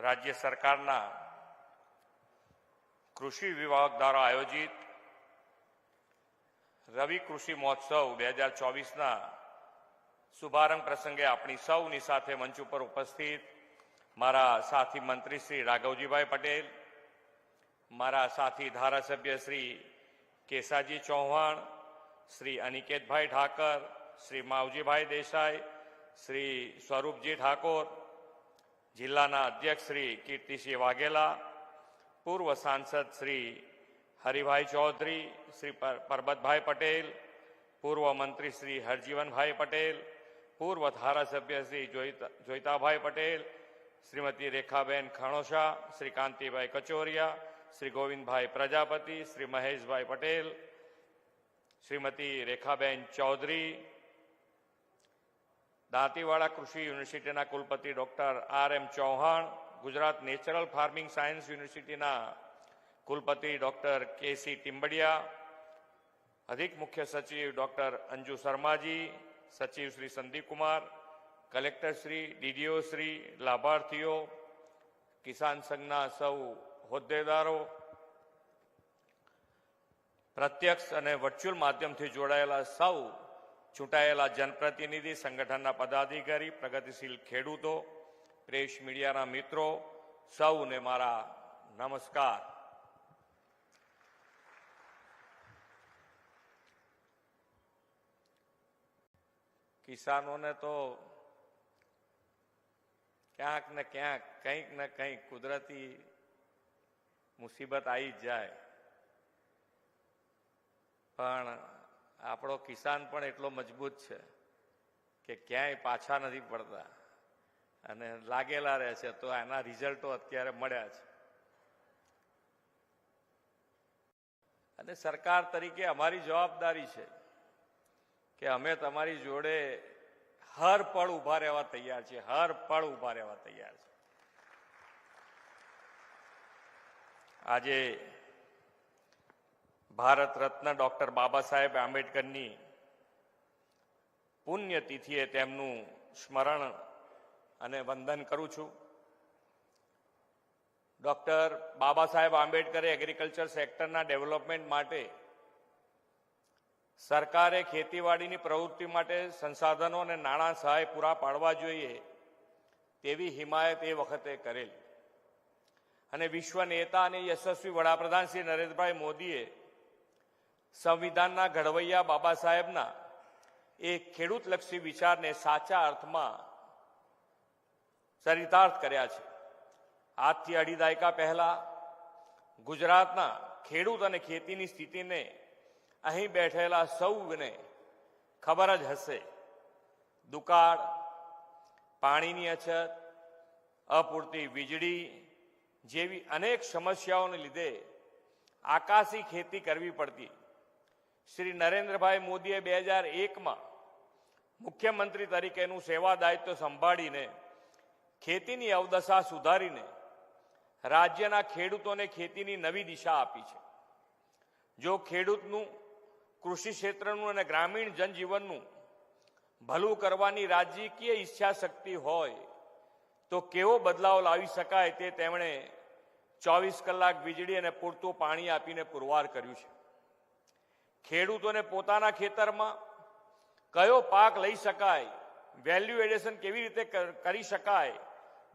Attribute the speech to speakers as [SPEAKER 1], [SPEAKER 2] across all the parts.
[SPEAKER 1] રાજ્ય સરકારના કૃષિ વિભાગ દ્વારા આયોજિત રવિ કૃષિ મહોત્સવ બે હજાર ચોવીસના શુભારંભ પ્રસંગે આપણી સૌની સાથે મંચ ઉપર ઉપસ્થિત મારા સાથી મંત્રી શ્રી રાઘવજીભાઈ પટેલ, મારા સાથી ધારાસભ્ય શ્રી કેસાજી ચૌહાણ, શ્રી અનિકેતભાઈ ઠાકર, શ્રી માવજીભાઈ દેસાઈ, શ્રી સ્વરૂપજી ઠાકોર જિલ્લાના અધ્યક્ષ શ્રી કીર્તિસિંહ વાઘેલા પૂર્વ સાંસદ શ્રી હરિભાઈ ચૌધરી શ્રી પર- પરબતભાઈ પટેલ પૂર્વ મંત્રી શ્રી હરજીવનભાઈ પટેલ પૂર્વ ધારાસભ્ય શ્રી જોઈતા- જોઈતાભાઈ પટેલ શ્રીમતી રેખાબેન ખણોશા શ્રી કાંતિભાઈ કચોરિયા શ્રી ગોવિંદભાઈ પ્રજાપતિ શ્રી મહેશભાઈ પટેલ શ્રીમતી રેખાબેન ચૌધરી દાંતીવાડા કૃષિ યુનિવર્સિટીના કુલપતિ doctor R M Chauhan, Gujarat natural farming science યુનિવર્સિટીના કુલપતિ ડોક્ટર કે સી ટિમ્બડિયા અધિક મુખ્ય સચિવ ડોક્ટર અંજુ શર્માજી, સચિવ શ્રી સંદીપકુમાર, કલેક્ટર શ્રી, ડીડીઓ શ્રી, લાભાર્થીઓ, કિસાન સંઘના સૌ હોદ્દેદારો, પ્રત્યક્ષ અને વર્ચ્યુઅલ માધ્યમથી જોડાયેલા સૌ ચૂંટાયેલા જનપ્રતિનિધિ, સંગઠનના પદાધિકારી, પ્રગતિશીલ ખેડૂતો, પ્રેસ મીડિયાના મિત્રો, સૌને મારા નમસ્કાર. કિસાનોને તો ક્યાંક ને ક્યાંક, કંઈક ને કંઈક કુદરતી મુસીબત આવી જ જાય. પણ આપણો કિસાન પણ એટલો મજબૂત છે કે ક્યાંય પાછા નથી પડતા. અને લાગેલા રહે છે, તો એના રિઝલ્ટો અત્યારે મળ્યા છે. અને સરકાર તરીકે અમારી જવાબદારી છે કે અમે તમારી જોડે હર પળ ઊભા રહેવા તૈયાર છીએ, હર પળ ઊભા રહેવા તૈયાર છે આજે ભારત રત્ન ડોક્ટર બાબા સાહેબ આંબેડકરની પુણ્યતિથિએ તેમનું સ્મરણ અને વંદન કરું છું. Doctor Baba Saheb આંબેડકરે agriculture સેક્ટરના development માટે સરકારે ખેતીવાડીની પ્રવૃત્તિ માટે સંસાધનો અને નાણાં સહાય પૂરા પાડવા જોઈએ તેવી હિમાયત એ વખતે કરેલ. અને વિશ્વ નેતા અને યશસ્વી વડાપ્રધાન શ્રી નરેન્દ્રભાઈ મોદીએ સંવિધાનના ઘડવૈયા બાબા સાહેબના એ ખેડૂતલક્ષી વિચારને સાચા અર્થમાં ચરિતાર્થ કર્યા છે. આજથી અઢી દાયકા પહેલા ગુજરાતના ખેડૂત અને ખેતીની સ્થિતિને અહીં બેઠેલા સૌને ખબર જ હશે. દુકાળ, પાણીની અછત, અપૂરતી વીજળી જેવી અનેક સમસ્યાઓને લીધે આકાશી ખેતી કરવી પડતી. શ્રી નરેન્દ્રભાઈ મોદીએ બે હજાર એકમાં મુખ્યમંત્રી તરીકેનું સેવા દાયિત્વ સંભાળીને ખેતીની અવદશા સુધારીને રાજ્યના ખેડૂતોને ખેતીની નવી દિશા આપી છે. જો ખેડૂતનું, કૃષિ ક્ષેત્રનું અને ગ્રામીણ જનજીવનનું ભલું કરવાની રાજકીય ઈચ્છા શક્તિ હોય, તો કેવો બદલાવ લાવી શકાય તે તેમણે ચોવીસ કલાક વીજળી અને પૂરતું પાણી આપીને પુરવાર કર્યું છે. ખેડૂતોને પોતાના ખેતરમાં કયો પાક લઈ શકાય વેલ્યુ એડિશન કેવી રીતે કરી શકાય,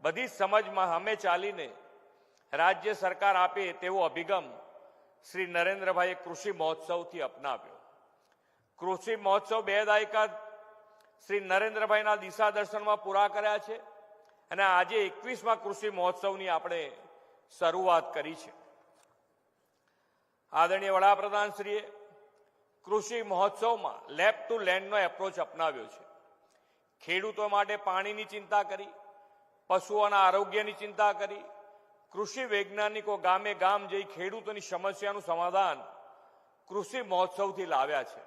[SPEAKER 1] બધી સમજમાં અમે ચાલીને રાજ્ય સરકાર આપે તેવો અભિગમ શ્રી નરેન્દ્રભાઈએ કૃષિ મહોત્સવથી અપનાવ્યો. કૃષિ મહોત્સવ બે દાયકા શ્રી નરેન્દ્રભાઈના દિશા દર્શનમાં પૂરા કર્યા છે અને આજે એકવીસમાં કૃષિ મહોત્સવની આપણે શરૂઆત કરી છે. આદરણીય વડાપ્રધાનશ્રીએ કૃષિ મહોત્સવમાં લેબ ટુ લેન્ડનો એપ્રોચ અપનાવ્યો છે. ખેડૂતો માટે પાણીની ચિંતા કરી, પશુઓના આરોગ્યની ચિંતા કરી, કૃષિ વૈજ્ઞાનિકો ગામે ગામ જઈ ખેડૂતોની સમસ્યાનું સમાધાન કૃષિ મહોત્સવથી લાવ્યા છે.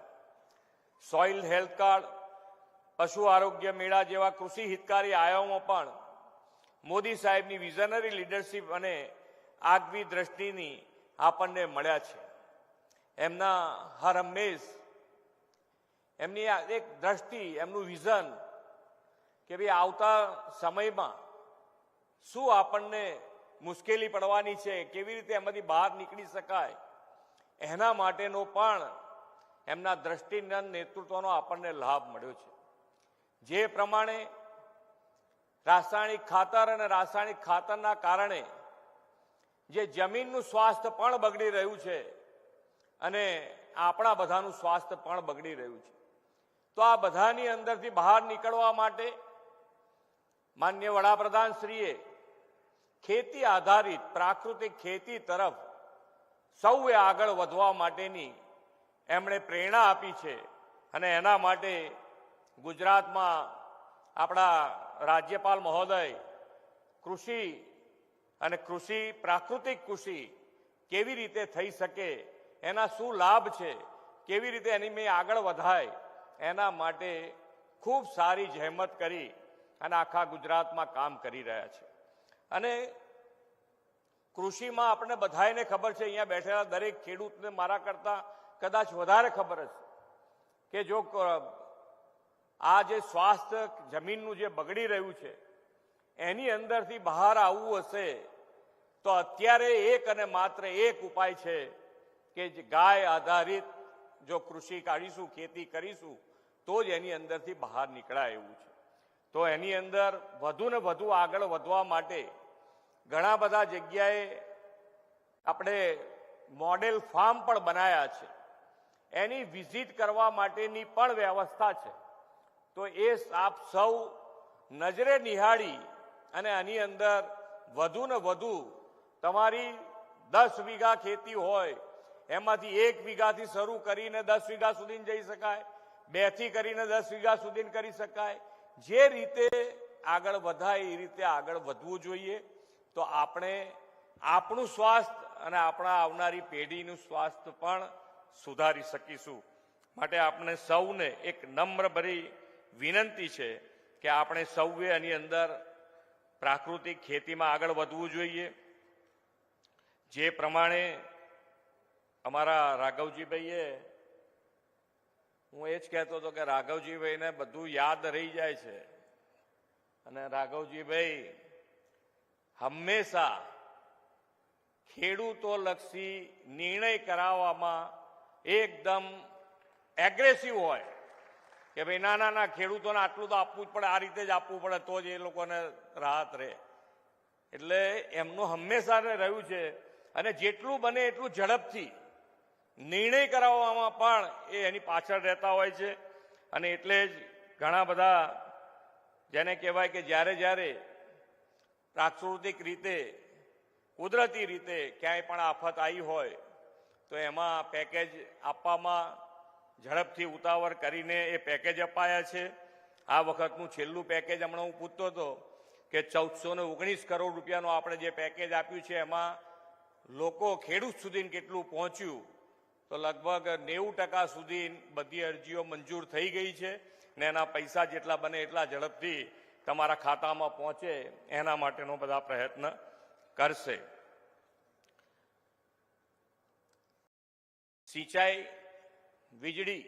[SPEAKER 1] સોઇલ હેલ્થ કાર્ડ, પશુ આરોગ્ય મેળા જેવા કૃષિ હિતકારી આયામો પણ મોદી સાહેબની વિઝનરી લીડરશીપ અને આગવી દ્રષ્ટિની આપણને મળ્યા છે. એમના હર હંમેશ એમની એક દ્રષ્ટિ, એમનું વિઝન કે ભાઈ આવતા સમયમાં શું આપણને મુશ્કેલી પડવાની છે, કેવી રીતે એમાંથી બહાર નીકળી શકાય, એના માટેનો પણ એમના દ્રષ્ટિના નેતૃત્વનો આપણને લાભ મળ્યો છે. જે પ્રમાણે રાસાયણિક ખાતર અને રાસાયણિક ખાતરના કારણે જે જમીનનું સ્વાસ્થ્ય પણ બગડી રહ્યું છે અને આપણા બધાનું સ્વાસ્થ્ય પણ બગડી રહ્યું છે. તો આ બધાની અંદરથી બહાર નીકળવા માટે માન્ય વડાપ્રધાન શ્રીએ ખેતી આધારિત, પ્રાકૃતિક ખેતી તરફ સૌએ આગળ વધવા માટેની એમણે પ્રેરણા આપી છે અને એના માટે ગુજરાતમાં આપણા રાજ્યપાલ મહોદય કૃષિ અને કૃષિ, પ્રાકૃતિક કૃષિ કેવી રીતે થઈ શકે એના શું લાભ છે? કેવી રીતે એની મેં આગળ વધાય? એના માટે ખૂબ સારી જહેમત કરી અને આખા ગુજરાતમાં કામ કરી રહ્યા છે. અને કૃષિમાં આપણે બધાને ખબર છે, અહીંયા બેઠેલા દરેક ખેડૂતને મારા કરતાં કદાચ વધારે ખબર હશે કે જો આ જે સ્વાસ્થ્ય જમીનનું જે બગડી રહ્યું છે, એની અંદરથી બહાર આવવું હશે, તો અત્યારે એક અને માત્ર એક ઉપાય છે કે જે ગાય આધારિત જો કૃષિ કાઢીશું, ખેતી કરીશું, તો જ એની અંદરથી બહાર નીકળાય એવું છે. તો એની અંદર વધુ ને વધુ આગળ વધવા માટે ઘણા બધા જગ્યાએ આપણે મોડેલ ફાર્મ પણ બનાયા છે. એની વિઝિટ કરવા માટેની પણ વ્યવસ્થા છે. તો એ આપ સૌ નજરે નિહાળી અને આની અંદર વધુ ને વધુ તમારી દસ વીઘા ખેતી હોય એમાંથી એક વીઘાથી શરૂ કરીને દસ વીઘા સુધી જઈ શકાય બેથી કરીને દસ વીઘા સુધી કરી શકાય. જે રીતે આગળ વધાય, એ રીતે આગળ વધવું જોઈએ. તો આપણે આપણું સ્વાસ્થ્ય અને આપણા આવનારી પેઢીનું સ્વાસ્થ્ય પણ સુધારી શકીશું. માટે આપણે સૌને એક નમ્ર ભરી વિનંતી છે કે આપણે સૌએ એની અંદર પ્રાકૃતિક ખેતીમાં આગળ વધવું જોઈએ. જે પ્રમાણે અમારા રાઘવજીભાઈએ, હું એ જ કહેતો હતો કે રાઘવજીભાઈને બધું યાદ રહી જાય છે. અને રાઘવજીભાઈ, હંમેશા ખેડૂતો લક્ષી નિર્ણય કરાવવામાં એકદમ એગ્રેસિવ હોય. કે ભાઈ, ના ના ના, ખેડૂતોને આટલું તો આપવું જ પડે, આ રીતે જ આપવું પડે, તો જ એ લોકોને રાહત રહે. એટલે એમનું હંમેશા રહ્યું છે. અને જેટલું બને એટલું ઝડપથી નિર્ણય કરાવવામાં પણ એ એની પાછળ રહેતા હોય છે. અને એટલે જ ઘણા બધા જેને કહેવાય કે જ્યારે જ્યારે પ્રાકૃતિક રીતે, કુદરતી રીતે ક્યાંય પણ આફત આવી હોય, તો એમાં પેકેજ આપવામાં ઝડપથી ઉતાવળ કરીને એ પેકેજ અપાયા છે. આ વખતનું છેલ્લું પેકેજ હમણાં હું પૂછતો હતો કે ચૌદસો ને ઓગણીસ કરોડ રૂપિયાનું આપણે જે પેકેજ આપ્યું છે, એમાં લોકો ખેડૂત સુધી કેટલું પહોંચ્યું તો લગભગ નેવું ટકા સુધી બધી અરજીઓ મંજૂર થઈ ગઈ છે ને એના પૈસા જેટલા બને એટલા ઝડપથી તમારા ખાતામાં પહોંચે એના માટેનો બધા પ્રયત્ન કરશે. સિંચાઈ વીજળી,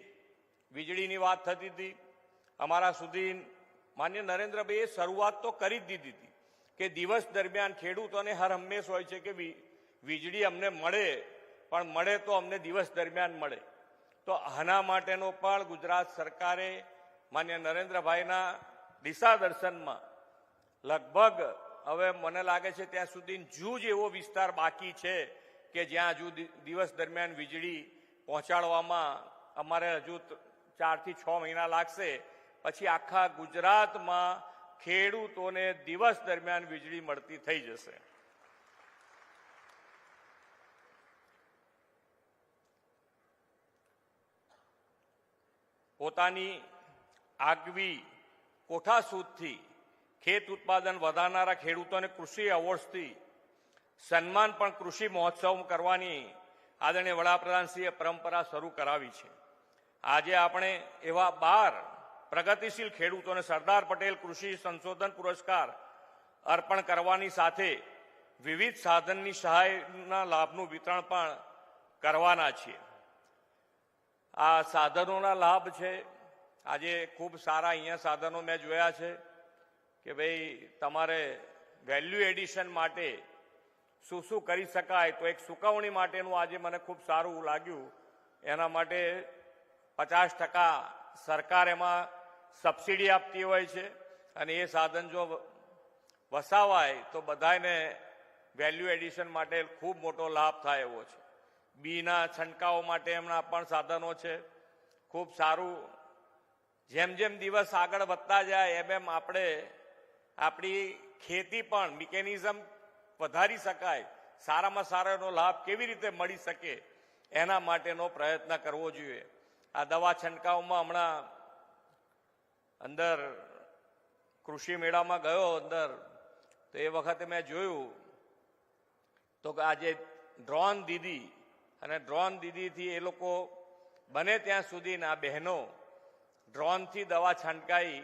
[SPEAKER 1] વીજળીની વાત થતી હતી. અમારા સુધી માન્ય નરેન્દ્રભાઈએ શરૂઆત તો કરી જ દીધી હતી કે દિવસ દરમિયાન ખેડૂતોને હર હંમેશ હોય છે કે વીજળી અમને મળે પણ મળે તો અમને દિવસ દરમિયાન મળે. તો આના માટેનો પણ ગુજરાત સરકારે માન્ય નરેન્દ્રભાઈના દિશા દર્શનમાં લગભગ હવે મને લાગે છે ત્યાં સુધી જૂજ એવો વિસ્તાર બાકી છે કે જ્યાં હજુ દિવસ દરમિયાન વીજળી પહોંચાડવામાં અમારે હજુ ચારથી છ મહિના લાગશે. પછી આખા ગુજરાતમાં ખેડૂતોને દિવસ દરમિયાન વીજળી મળતી થઈ જશે. પોતાની આગવી કોઠાસૂદથી ખેત ઉત્પાદન વધારનારા ખેડૂતોને કૃષિ એવોર્ડ્સથી સન્માન પણ કૃષિ મહોત્સવ કરવાની આદરણીય વડાપ્રધાનશ્રીએ પરંપરા શરૂ કરાવી છે. આજે આપણે એવા બાર પ્રગતિશીલ ખેડૂતોને સરદાર પટેલ કૃષિ સંશોધન પુરસ્કાર અર્પણ કરવાની સાથે વિવિધ સાધનની સહાયના લાભનું વિતરણ પણ કરવાના છીએ. આ સાધનોના લાભ છે. આજે ખૂબ સારા અહીંયા સાધનો મેં જોયા છે કે ભાઈ તમારે વેલ્યુ એડિશન માટે શું શું કરી શકાય તો એક સુકવણી માટેનું આજે મને ખૂબ સારું લાગ્યું. એના માટે પચાસ ટકા સરકાર એમાં સબસિડી આપતી હોય છે અને એ સાધન જો વસાવાય તો બધાને વેલ્યુ એડિશન માટે ખૂબ મોટો લાભ થાય એવો છે. બીના છંટકાવ માટે એમના પણ સાધનો છે. ખૂબ સારું. જેમ જેમ દિવસ આગળ વધતા જાય, એમ એમ આપણે આપણી ખેતી પણ મિકેનિઝમ વધારી શકાય. સારામાં સારો એનો લાભ કેવી રીતે મળી શકે એના માટેનો પ્રયત્ન કરવો જોઈએ. આ દવા છંટકાવમાં હમણાં અંદર કૃષિ મેળામાં ગયો અંદર, તો એ વખતે મેં જોયું, તો આજે ડ્રોન દીદી અને ડ્રોન દીદીથી એ લોકો બને ત્યાં સુધીના બહેનો ડ્રોનથી દવા છંટકાઈ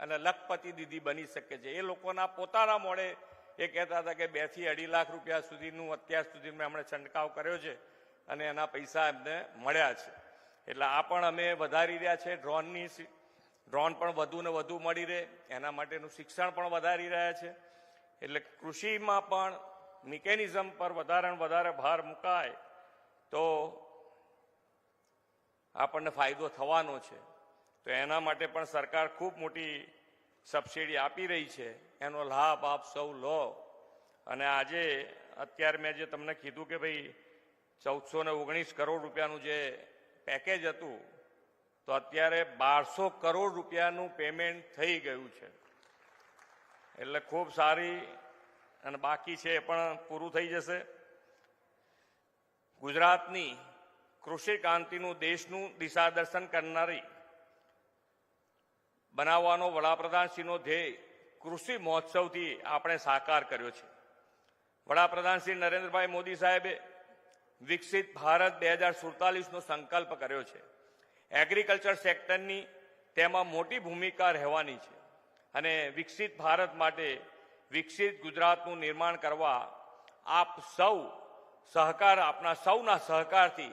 [SPEAKER 1] અને લખપતિ દીદી બની શકે છે. એ લોકોના પોતાના મોડે એ કહેતા હતા કે બેથી અઢી લાખ રૂપિયા સુધીનું અત્યાર સુધી મેં એમણે છંટકાવ કર્યો છે અને એના પૈસા એમને મળ્યા છે. એટલે આ પણ અમે વધારી રહ્યા છે. ડ્રોનની ડ્રોન પણ વધુ ને વધુ મળી રહે. એના માટેનું શિક્ષણ પણ વધારી રહ્યા છે. એટલે કૃષિમાં પણ મિકેનિઝમ પર વધારે વધારે ભાર મુકાય તો આપણને ફાયદો થવાનો છે. તો એના માટે પણ સરકાર ખૂબ મોટી સબસિડી આપી રહી છે. એનો લાભ આપ સૌ લો. અને આજે અત્યારે મેં જે તમને કીધું કે ભાઈ ચૌદસો ને ઓગણીસ કરોડ રૂપિયાનું જે પેકેજ હતું, તો અત્યારે બારસો કરોડ રૂપિયાનું પેમેન્ટ થઈ ગયું છે. એટલે ખૂબ સારી અને બાકી છે એ પણ પૂરું થઈ જશે. ગુજરાતની કૃષિ ક્રાંતિનું દેશનું દિશાદર્શન કરનારી બનાવવાનો વડાપ્રધાનશ્રીનો ધ્યેય કૃષિ મહોત્સવથી આપણે સાકાર કર્યો છે. વડાપ્રધાન શ્રી નરેન્દ્રભાઈ મોદી સાહેબે વિકસિત ભારત બે હજાર સુડતાલીસનો સંકલ્પ કર્યો છે. એગ્રીકલ્ચર સેક્ટરની તેમાં મોટી ભૂમિકા રહેવાની છે અને વિકસિત ભારત માટે વિકસિત ગુજરાતનું નિર્માણ કરવા આપ સૌ સહકાર, આપના સૌના સહકારથી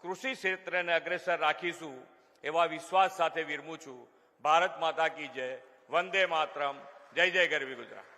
[SPEAKER 1] કૃષિ ક્ષેત્રને અગ્રેસર રાખીશું એવા વિશ્વાસ સાથે વિરમું છું. ભારત માતા કી જય. વંદે માતરમ. જય જય ગરવી ગુજરાત.